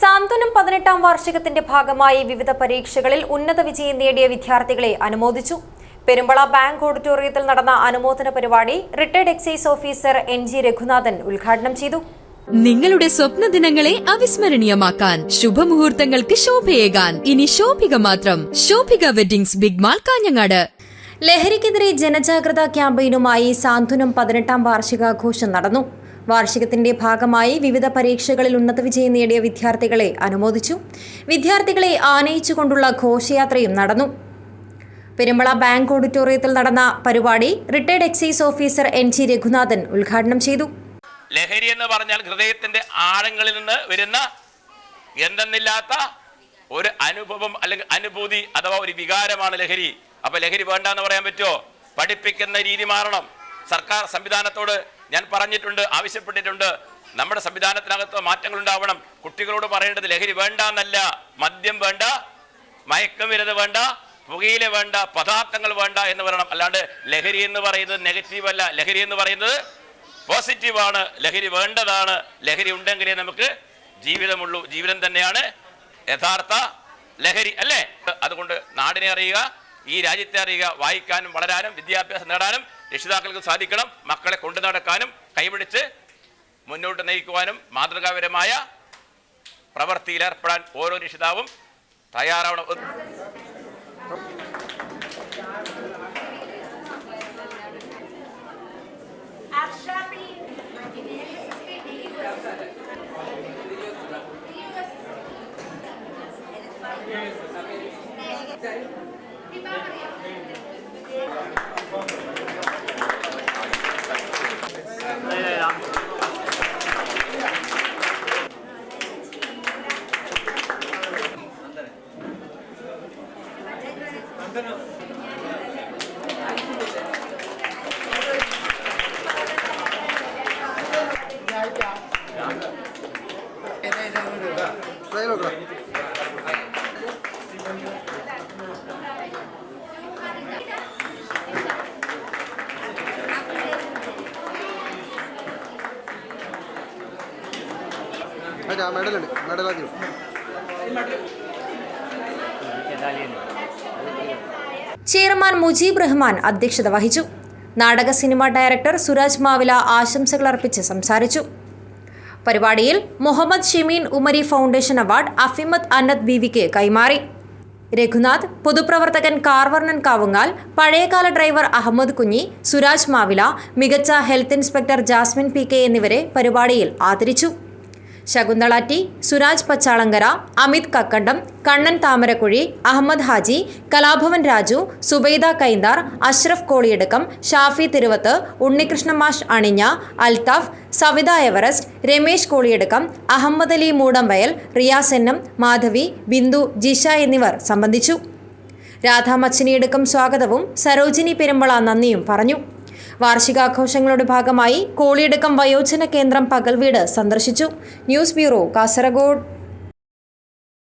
സാന്ത്വനം പതിനെട്ടാം വാർഷികത്തിന്റെ ഭാഗമായി വിവിധ പരീക്ഷകളിൽ ഉന്നത വിജയം നേടിയ വിദ്യാർത്ഥികളെ അനുമോദിച്ചു. പെരുമ്പള ബാങ്ക് ഓഡിറ്റോറിയത്തിൽ നടന്ന അനുമോദന പരിപാടി retired excise officer N G Raghunathan ഉദ്ഘാടനം ചെയ്തു. നിങ്ങളുടെ സ്വപ്ന ദിനങ്ങളെ അവിസ്മരണീയമാക്കാൻ ശുഭമുഹൂർത്തങ്ങൾക്ക് ശോഭയേകാൻ. ഇനി ശോഭിക മാത്രം. Shobhika weddings big mall Kanhangad. ലഹരിക്കെതിരെ ജനജാഗ്രതാ ക്യാമ്പയിനുമായി സാന്ത്വനം പതിനെട്ടാം വാർഷികാഘോഷം നടന്നു. വാർഷികത്തിന്റെ ഭാഗമായി വിവിധ പരീക്ഷകളിൽ ഉന്നത വിജയം നേടിയ വിദ്യാർത്ഥികളെ അനുമോദിച്ചു. വിദ്യാർത്ഥികളെ ആനയിച്ചുകൊണ്ടുള്ള ഘോഷയാത്രയും നടന്നു. പെരുമ്പള ബാങ്ക് ഓഡിറ്റോറിയത്തിൽ നടന്ന പരിപാടി retired excise officer N G Raghunathan ഉദ്ഘാടനം ചെയ്തു. ലഹരി എന്ന് പറഞ്ഞാൽ ഹൃദയത്തിന്റെ ആഴങ്ങളിൽ നിന്ന് വരുന്ന എന്തെന്നില്ലാത്ത ഒരു അനുഭവം അല്ലെങ്കിൽ അനുഭൂതി അഥവാ ഒരു വികാരമാണ് ലഹരി. അപ്പൊ ലഹരി വേണ്ട എന്ന് പറയാൻ പറ്റുമോ? പഠിപ്പിക്കുന്ന രീതി മാറണം. സർക്കാർ സംവിധാനത്തോട് ഞാൻ പറഞ്ഞിട്ടുണ്ട് ആവശ്യപ്പെട്ടിട്ടുണ്ട്. നമ്മുടെ സംവിധാനത്തിനകത്ത് മാറ്റങ്ങൾ ഉണ്ടാവണം. കുട്ടികളോട് പറയേണ്ടത് ലഹരി വേണ്ട എന്നല്ല മദ്യം വേണ്ട മയക്കമരുന്ന് വേണ്ട പുകയില വേണ്ട പദാർത്ഥങ്ങൾ വേണ്ട എന്ന് പറയണം. അല്ലാണ്ട് ലഹരി എന്ന് പറയുന്നത് നെഗറ്റീവ് അല്ല. ലഹരി എന്ന് പറയുന്നത് പോസിറ്റീവാണ് ലഹരി വേണ്ടതാണ്. ലഹരി ഉണ്ടെങ്കിലേ നമുക്ക് ജീവിതമുള്ളൂ. ജീവിതം തന്നെയാണ് യഥാർത്ഥ ലഹരി അല്ലേ? അതുകൊണ്ട് നാടിനെ അറിയുക ഈ രാജ്യത്തെ അറിയുക വായിക്കാനും വളരാനും വിദ്യാഭ്യാസം നേടാനും രക്ഷിതാക്കൾക്ക് സാധിക്കണം മക്കളെ കൊണ്ടു നടക്കാനും കൈപിടിച്ച് മുന്നോട്ട് നയിക്കുവാനും മാതൃകാപരമായ പ്രവൃത്തിയിൽ ഏർപ്പെടാൻ ഓരോ രക്ഷിതാവും തയ്യാറാവണം. Dai, lo അല്ല മെഡലുണ്ട് ആദ്യം. ചെയർമാൻ മുജീബ് റഹ്മാൻ അധ്യക്ഷത വഹിച്ചു. നാടക സിനിമ ഡയറക്ടർ സുരാജ് മാവില ആശംസകൾ അർപ്പിച്ച് സംസാരിച്ചു. പരിപാടിയിൽ മുഹമ്മദ് ഷെമീൻ ഉമരി ഫൗണ്ടേഷൻ അവാർഡ് അഫിമത് അന്നദ് ബീവിക്ക് കൈമാറി. രഘുനാഥ് പൊതുപ്രവർത്തകൻ കാർവർണൻ കാവുങ്ങാൽ പഴയകാല ഡ്രൈവർ അഹമ്മദ് കുഞ്ഞി സുരാജ് മാവില മികച്ച health inspector Jasmine P K എന്നിവരെ പരിപാടിയിൽ ആദരിച്ചു. ശകുന്തള ടി സുരാജ് പച്ചാളങ്കര അമിത് കക്കണ്ടം കണ്ണൻ താമരക്കുഴി അഹമ്മദ് ഹാജി കലാഭവൻ രാജു സുബൈദ കൈന്താർ അഷ്റഫ് കോളിയടക്കം ഷാഫി തിരുവത്ത് ഉണ്ണികൃഷ്ണ മാഷ് അണിഞ്ഞ അൽതാഫ് സവിത എവറസ്റ്റ് രമേശ് കോളിയടക്കം അഹമ്മദ് അലി മൂടംവയൽ റിയാസ് എന്നും മാധവി ബിന്ദു ജിഷ എന്നിവർ സംബന്ധിച്ചു. രാധാ മച്ചിനിയടക്കം സ്വാഗതവും സരോജിനി പെരുമ്പള നന്ദിയും പറഞ്ഞു. വാർഷികാഘോഷങ്ങളുടെ ഭാഗമായി കോളിയടക്കം വയോജന കേന്ദ്രം പകൽവീട് സന്ദർശിച്ചു. News bureau Kasargod.